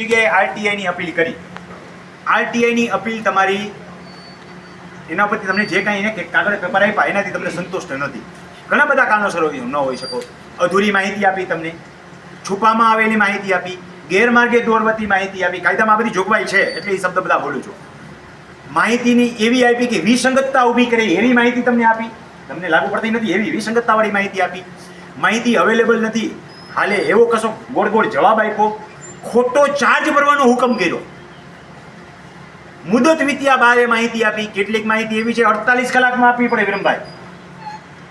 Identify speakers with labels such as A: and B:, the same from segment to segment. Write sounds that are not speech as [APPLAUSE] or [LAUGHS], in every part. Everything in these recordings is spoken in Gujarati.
A: જગ્યાએ આરટીઆઈની અપીલ કરી. આરટીઆઈની અપીલ તમારી એના પરથી તમને જે કાંઈ એને કાગળ પેપર આપ્યા, એનાથી તમને સંતુષ્ટ નથી. ઘણા બધા કારણોસર ન હોઈ શકો. અધૂરી માહિતી આપી તમને, છુપામાં આવેલી માહિતી આપી, ગેરમાર્ગે દોરવતી માહિતી આપી, કાયદામાં બધી જોગવાઈ છે, એટલે એ શબ્દ બધા બોલું છું. માહિતીની એવી આપી કે વિસંગતતા ઊભી કરે, એવી માહિતી તમને આપી. તમને લાગુ પડતી નથી, એવી વિસંગતતાવાળી માહિતી આપી. માહિતી અવેલેબલ નથી. હાલે એવો કશો ગોળ ગોળ જવાબ આપ્યો ખોટો ચાર્જ ભરવાનો હુકમ કર્યો. મુદત વિત્યા બારે માહિતી આપી, કેટલીક માહિતી એવી છે, અડતાલીસ કલાકમાં આપવી પડે વિરમભાઈ.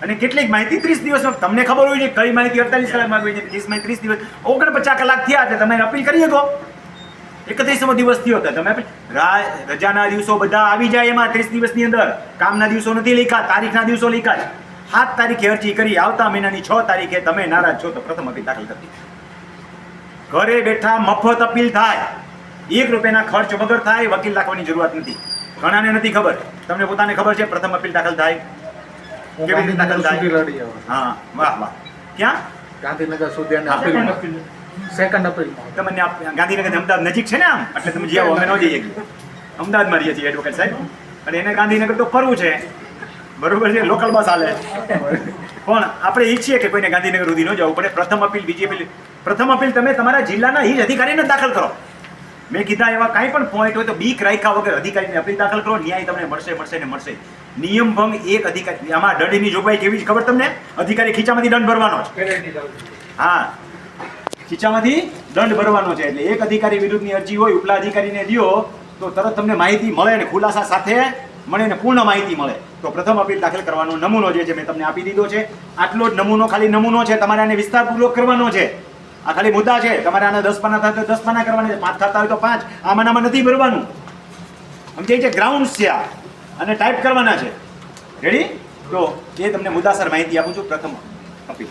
A: અને કેટલીક માહિતી ત્રીસ દિવસમાં. તમને ખબર હોય છે કઈ માહિતી અડતાલીસ કલાકમાં આપવી છે ત્રીસ માહિતી ત્રીસ દિવસ. ઓગણપચાસ કલાક થયા એટલે તમે અપીલ કરી શકો. એકત્રીસમો દિવસ થયો હતો તમે રજાના દિવસો બધા આવી જાય એમાં ત્રીસ દિવસની અંદર. કામના દિવસો નથી લીખા તારીખના દિવસો લીખા સાત તારીખે અરજી કરી, આવતા મહિનાની છ તારીખે તમે નારાજ છો તો પ્રથમ અપીલ દાખલ કરી ઘરે બેઠા મફત અપીલ થાય. એક રૂપિયાના ખર્ચ વગર થાય વકીલ રાખવાની જરૂરત નથી. ઘણાને નથી ખબર. તમને પોતાને ખબર છે પ્રથમ અપીલ દાખલ થાય. કેવી રીતે દાખલ થાય? હા વાહ વાહ. ક્યાં?
B: ગાંધીનગર સુધી અપીલ. Second appeal.
A: તમને ગાંધીનગર અમદાવાદ નજીક છે ને આમ? એટલે તમે જ્યાં અમે ન જઈએ અમદાવાદમાં રહીએ છીએ એડવોકેટ સાહેબ. અને એને ગાંધીનગર તો ફરવું છે. બરોબર છે લોકલ બસ હાલે. [LAUGHS] પણ આપણે ઈચ્છીએ કે કોઈને ગાંધીનગર સુધી ન જવું પડે. પ્રથમ અપીલ બીજી અપીલ. પ્રથમ અપીલ તમે તમારા જિલ્લાના હિજ અધિકારીને દાખલ કરો. મેં કીધા એવા કાંઈ પણ પોઈન્ટ હોય તો બીક રાખ્યા વગર અધિકારીને અપીલ દાખલ કરો ન્યાય તમને મળશે મળશે ને મળશે. નિયમ ભંગ એક અધિકારી આમાં દંડની જોગવાઈ કેવી છે ખબર તમને? અધિકારી ખીચામાંથી દંડ ભરવાનો છે. હા. ખીચામાંથી દંડ ભરવાનો છે. એટલે એક અધિકારી વિરુદ્ધની અરજી હોય ઉપલા અધિકારીને દ્યો તો તરત તમને માહિતી મળે અને ખુલાસા સાથે મળે ને પૂર્ણ માહિતી મળે. તો પ્રથમ અપીલ દાખલ કરવાનો નમૂનો જે છે મેં તમને આપી દીધો છે. આટલો જ નમૂનો ખાલી નમૂનો છે. તમારે આને વિસ્તારપૂર્વક કરવાનો છે. આ ખાલી મુદ્દા છે. તમારે આના દસ પાના થાય તો દસ પાના કરવાના છે. પાંચ થતા હોય તો પાંચ. આમાં આમાં નથી ભરવાનું. સમજાય છે ગ્રાઉન્ડ છે આ. અને ટાઈપ કરવાના છે. રેડી તો એ તમને મુદ્દાસર માહિતી આપું છું પ્રથમ અપીલ